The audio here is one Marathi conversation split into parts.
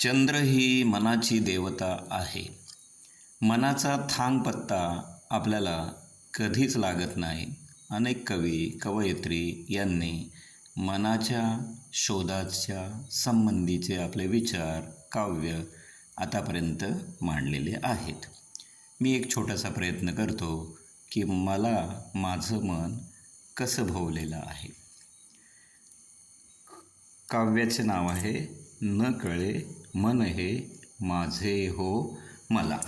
चंद्र ही मनाची देवता आहे. मनाचा थांगपत्ता आपल्याला कधीच लागत नाही. अनेक कवी कवयित्री यांनी मनाच्या शोधाच्या संबंधीचे आपले विचार काव्य आतापर्यंत मांडलेले आहेत. मी एक छोटासा प्रयत्न करतो की मला माझं मन कसं भोवलेलं आहे. काव्याचे नाव आहे न कळे मन हे माझे हो मला.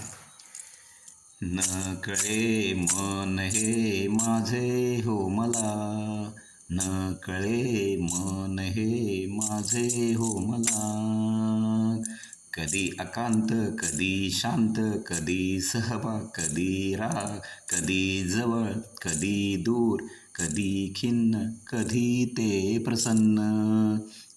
न कळे मन हे माझे हो मला. न कळे मन हे माझे हो मला. कधी अकांत कधी शांत कधी सहभाग कधी राग कधी जवळ कधी दूर कधी खिन्न कधी ते प्रसन्न.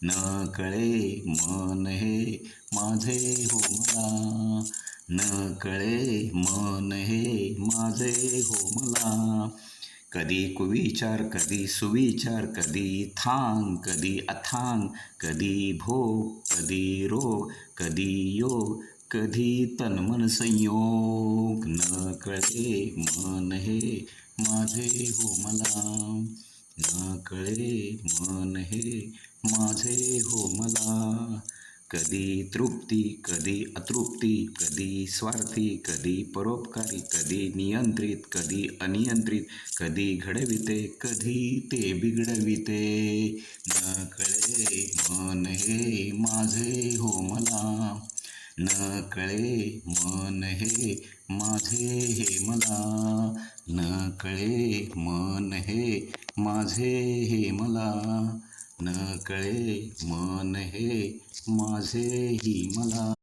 न कळे मन हे माझे हो मला. न कळे मन हे माझे हो मला. कधी कुविचार कधी सुविचार कधी थांग कधी अथांग कधी भोग कधी रोग कधी योग कधी तन्मन संयोग। न कळे मन हे माझे हो मला न कळे मन हे माझे हो मला कधी तृप्ती कधी अतृप्ती कधी स्वार्थी कधी परोपकारी कधी नियंत्रित कधी अनियंत्रित कधी घडविते कधी ते बिघडविते. न कळे मन हे माझे हो मला. न कळे मन हे माझे हे मला. न कळे मन हे माझे हे मला. न कळे मन हे? माझे ही मला